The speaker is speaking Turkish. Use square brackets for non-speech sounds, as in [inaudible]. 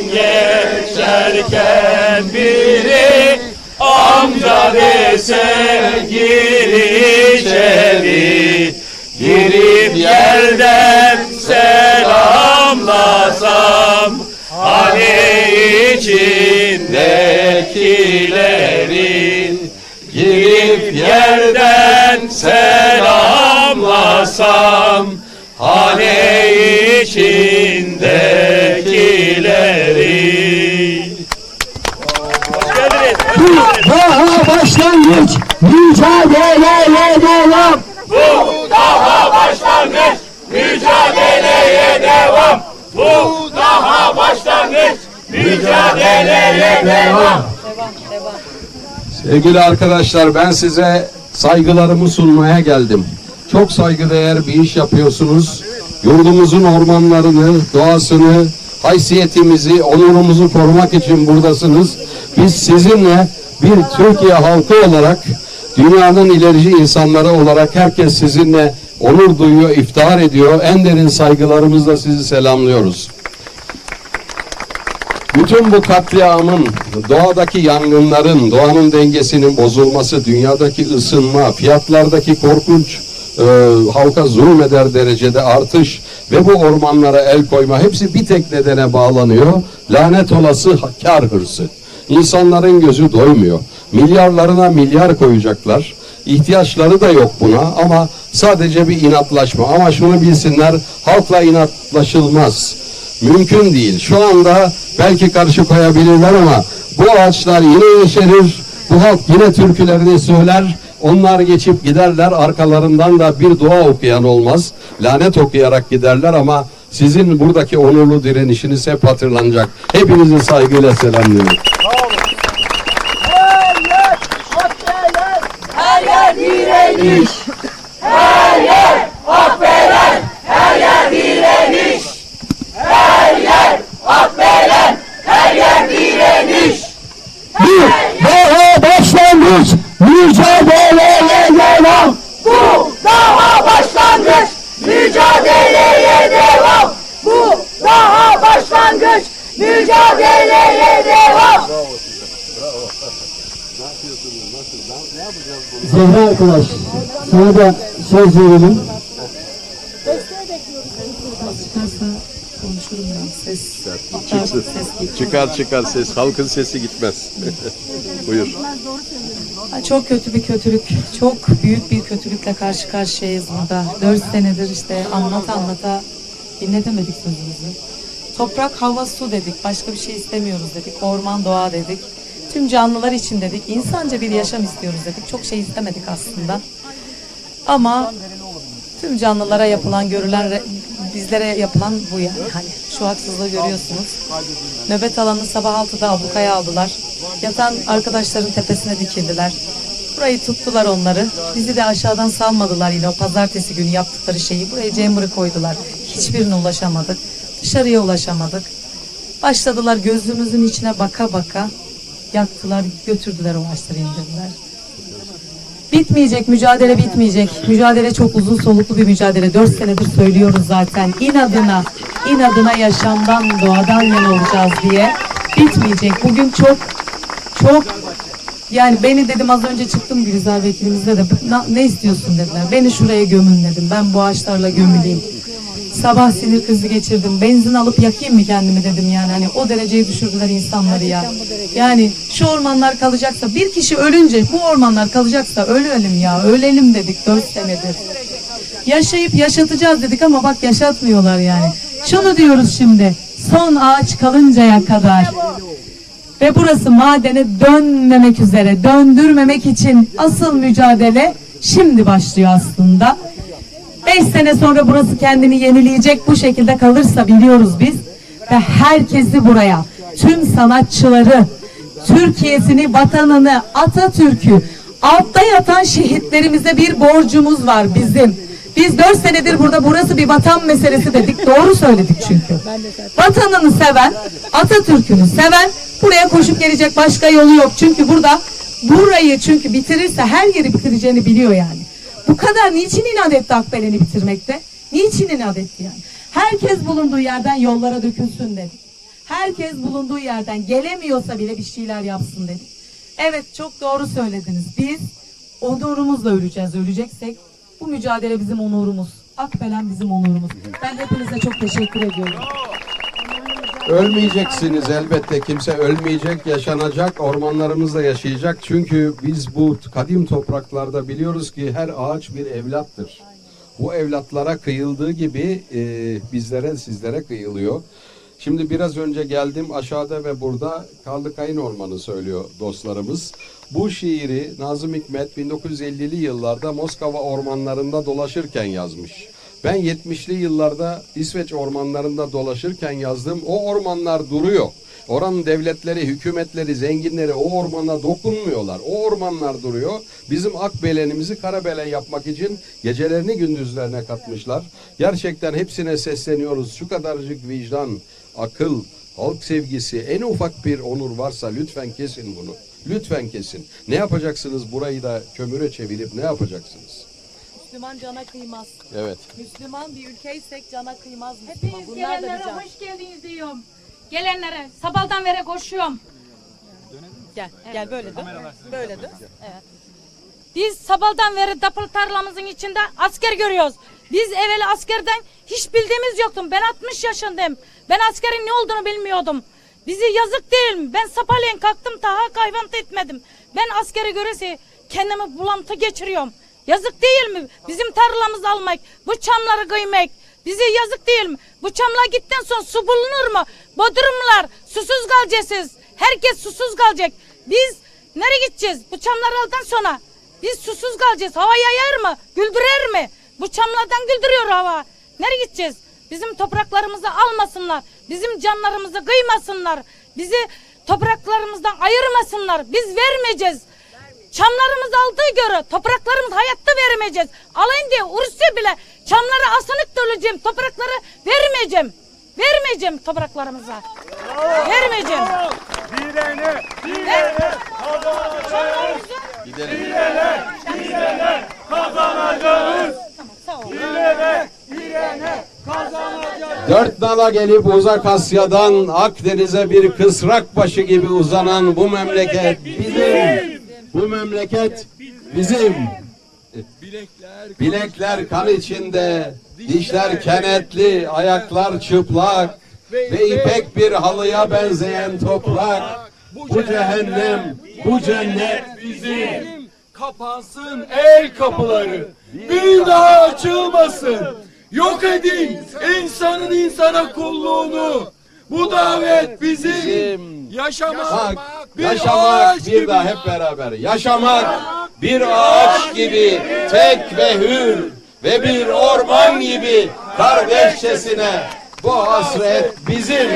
Geçerken biri amca dese gir içeri. Girip yerden selamlasam Hani içindekilerin? Girip yerden selamlasam Hani Bu daha başlangıç mücadeleye devam. Bu daha başlangıç mücadeleye devam. Bu daha başlangıç mücadeleye devam. Sevgili arkadaşlar ben size saygılarımı sunmaya geldim. Çok saygıdeğer bir iş yapıyorsunuz. Yurdumuzun ormanlarını, doğasını, haysiyetimizi, onurumuzu korumak için buradasınız. Biz sizinle bir Türkiye halkı olarak, dünyanın ilerici insanları olarak herkes sizinle onur duyuyor, iftihar ediyor. En derin saygılarımızla sizi selamlıyoruz. Bütün bu katliamın, doğadaki yangınların, doğanın dengesinin bozulması, dünyadaki ısınma, fiyatlardaki korkunç e, halka zulmeder derecede artış ve bu ormanlara el koyma hepsi bir tek nedene bağlanıyor. Lanet olası kar hırsı. İnsanların gözü doymuyor. Milyarlarına milyar koyacaklar. İhtiyaçları da yok buna ama sadece bir inatlaşma. Ama şunu bilsinler, halkla inatlaşılmaz. Mümkün değil. Şu anda belki karşı koyabilirler ama bu ağaçlar yine yeşerir. Bu halk yine türkülerini söyler. Onlar geçip giderler. Arkalarından da bir dua okuyan olmaz. Lanet okuyarak giderler ama sizin buradaki onurlu direnişiniz hep hatırlanacak. Hepinizi saygıyla selamlıyorum. Bu daha başlangıç mücadeleye devam. Bu daha başlangıç mücadeleye devam. Bu daha başlangıç mücadeleye devam. Zehra arkadaş, sana da söz verelim. Çıkar çıkar ses. Halkın sesi gitmez. [laughs] Buyur. Çok kötü bir kötülük, çok büyük bir kötülükle karşı karşıyayız burada. Dört senedir işte anlata anlata dinletemedik sözümüzü. Toprak, hava, su dedik. Başka bir şey istemiyoruz dedik. Orman, doğa dedik. Tüm canlılar için dedik. İnsanca bir yaşam istiyoruz dedik. Çok şey istemedik aslında. Ama tüm canlılara yapılan, görülen, re- bizlere yapılan bu yani. Hani şu haksızlığı görüyorsunuz. Nöbet alanı sabah 6'da ablukaya aldılar. Yatan arkadaşların tepesine dikildiler. Burayı tuttular onları. Bizi de aşağıdan salmadılar yine o pazartesi günü yaptıkları şeyi. Buraya cemri koydular. Hiçbirine ulaşamadık. Dışarıya ulaşamadık. Başladılar gözümüzün içine baka baka. Yaktılar, götürdüler o ağaçları indirdiler. Bitmeyecek, mücadele bitmeyecek. Mücadele çok uzun soluklu bir mücadele. Dört senedir söylüyoruz zaten. İnadına, inadına yaşamdan, doğadan yana olacağız diye. Bitmeyecek. Bugün çok, çok yani beni dedim az önce çıktım Gülizar vekilimizle de "Na- ne istiyorsun dediler. Beni şuraya gömün dedim. Ben bu ağaçlarla gömüleyim. Sabah sinir krizi geçirdim. Benzin alıp yakayım mı kendimi dedim yani. Hani o dereceye düşürdüler insanları ya. Yani şu ormanlar kalacaksa bir kişi ölünce bu ormanlar kalacaksa ölelim ya. Ölelim dedik dört senedir. Yaşayıp yaşatacağız dedik ama bak yaşatmıyorlar yani. Şunu diyoruz şimdi. Son ağaç kalıncaya kadar ve burası madene dönmemek üzere, döndürmemek için asıl mücadele şimdi başlıyor aslında. Beş sene sonra burası kendini yenileyecek bu şekilde kalırsa biliyoruz biz. Ve herkesi buraya, tüm sanatçıları, Türkiye'sini, vatanını, Atatürk'ü, altta yatan şehitlerimize bir borcumuz var bizim. Biz dört senedir burada burası bir vatan meselesi dedik. Doğru söyledik çünkü. Vatanını seven, Atatürk'ünü seven buraya koşup gelecek başka yolu yok. Çünkü burada burayı çünkü bitirirse her yeri bitireceğini biliyor yani. Bu kadar niçin inat etti Akbelen'i bitirmekte? Niçin inat etti yani? Herkes bulunduğu yerden yollara dökülsün dedi. Herkes bulunduğu yerden gelemiyorsa bile bir şeyler yapsın dedik. Evet çok doğru söylediniz. Biz onurumuzla öleceğiz. Öleceksek bu mücadele bizim onurumuz. Akbelen bizim onurumuz. Ben hepinize çok teşekkür ediyorum. Ölmeyeceksiniz elbette kimse ölmeyecek, yaşanacak, ormanlarımızda yaşayacak. Çünkü biz bu kadim topraklarda biliyoruz ki her ağaç bir evlattır. Bu evlatlara kıyıldığı gibi e, bizlere, sizlere kıyılıyor. Şimdi biraz önce geldim aşağıda ve burada Karlı Kayın Ormanı söylüyor dostlarımız. Bu şiiri Nazım Hikmet 1950'li yıllarda Moskova ormanlarında dolaşırken yazmış. Ben 70'li yıllarda İsveç ormanlarında dolaşırken yazdım. O ormanlar duruyor. Oranın devletleri, hükümetleri, zenginleri o ormana dokunmuyorlar. O ormanlar duruyor. Bizim akbelenimizi karabelen yapmak için gecelerini gündüzlerine katmışlar. Gerçekten hepsine sesleniyoruz. Şu kadarcık vicdan, akıl, halk sevgisi, en ufak bir onur varsa lütfen kesin bunu. Lütfen kesin. Ne yapacaksınız burayı da kömüre çevirip ne yapacaksınız? Müslüman cana kıymaz. Evet. Müslüman bir ülkeysek cana kıymaz Müslüman. Hepiniz Bunlar da bir gelenlere can. hoş geldiniz diyorum. Gelenlere sabahtan beri koşuyorum. Gel, gel böyle dur. Böyle dur. Biz sabahtan beri dapıl tarlamızın içinde asker görüyoruz. Biz evvela askerden hiç bildiğimiz yoktu. Ben 60 yaşındayım. Ben askerin ne olduğunu bilmiyordum. Bizi yazık değil mi? Ben sapaleyin kalktım daha kayvantı etmedim. Ben askeri göresi kendimi bulantı geçiriyorum. Yazık değil mi? Bizim tarlamızı almak, bu çamları kıymak. Bize yazık değil mi? Bu çamlar gitten sonra su bulunur mu? Bodrumlar susuz kalacağız. Herkes susuz kalacak. Biz nereye gideceğiz? Bu çamları aldan sonra biz susuz kalacağız. Hava yayar mı? Güldürer mi? Bu çamlardan güldürüyor hava. Nereye gideceğiz? Bizim topraklarımızı almasınlar. Bizim canlarımızı kıymasınlar. Bizi topraklarımızdan ayırmasınlar. Biz vermeyeceğiz. Çamlarımız aldığı göre topraklarımız hayatta vermeyeceğiz. Alayım diye ursa bile çamlara asınık döleceğim. Toprakları vermeyeceğim. Vermeyeceğim topraklarımıza. Vermeyeceğim. Direne, direne kazanacağız. Gidelim. Kazanacağız. Direne, direne kazanacağız. Dört nala gelip uzak Asya'dan Akdeniz'e bir kısrak başı gibi uzanan bu memleket bizim. Bu memleket bizim. Bilekler kan içinde, dişler kenetli, ayaklar çıplak ve ipek bir halıya benzeyen toprak. Bu cehennem, bu cennet Bizim kapansın el kapıları. Bir daha açılmasın. Yok edin insanın insana kulluğunu. Bu davet bizim. Yaşamak, yaşamak bir daha hep beraber. Yaşamak bir ağaç gibi tek ve hür ve bir orman gibi kardeşçesine bu hasret bizim.